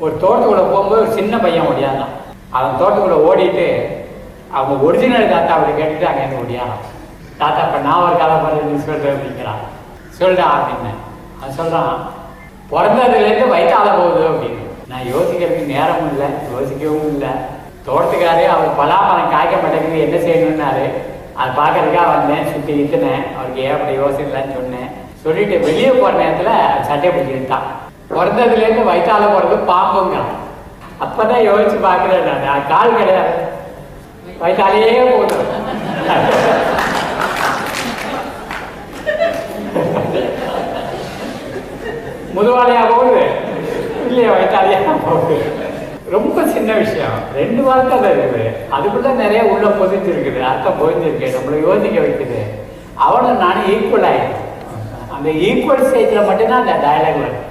ஒரு தோட்டத்துக்குள்ள போகும்போது ஒரு சின்ன பையன் ஓடியாந்தான். அவன் தோட்டத்துக்குள்ள ஓடிட்டு அவங்க ஒரிஜினல் தாத்தா அப்படி கேட்டுட்டு அங்கேருந்து ஓடியானான் தாத்தா இப்போ நான் ஒரு கதை பண்ணி சொல்கிறேன் அப்படிங்கிறான். சொல்டா அப்படின்னு. அவன் சொல்கிறான் பிறந்ததுலேருந்து வயிற்றால போகுது அப்படின்னு. நான் யோசிக்கிறதுக்கு நேரமும் இல்லை யோசிக்கவும் இல்லை. தோட்டத்துக்காரே அவர் பலாப்பழம் காய்க்க மாட்டேங்குது என்ன செய்யணும்னாரு. அதை பார்க்கறதுக்காக வந்தேன் சுற்றி இத்துனேன் அவருக்கு ஏன் அப்படி யோசனை இல்லைன்னு சொன்னேன் சொல்லிட்டு வெளியே போகிற நேரத்தில் சட்டையை பிடிச்சிருந்தான் பிறந்ததுலேருந்து வயிற்றால போகிறது பாம்புங்க அப்போ தான் யோசிச்சு பார்க்குறேன் நான் கால் கிடையாது வயிற்றாலேயே போதும் முதுவாலையா போகுது இல்லையா வயிற்றாலையா போகுது ரொம்ப சின்ன விஷயம். ரெண்டு வார்த்தை தான் இருக்குது. அதுக்குள்ள நிறைய உள்ள பொதிஞ்சிருக்குது அர்த்தம் பொதிஞ்சிருக்கு நம்மளை யோசிக்க வைக்குது அவனும் நானும் ஈக்குவல் ஆகிடும் அந்த ஈக்குவல் ஸ்டேஜில் மட்டும்தான் அந்த டயலாக் வரும்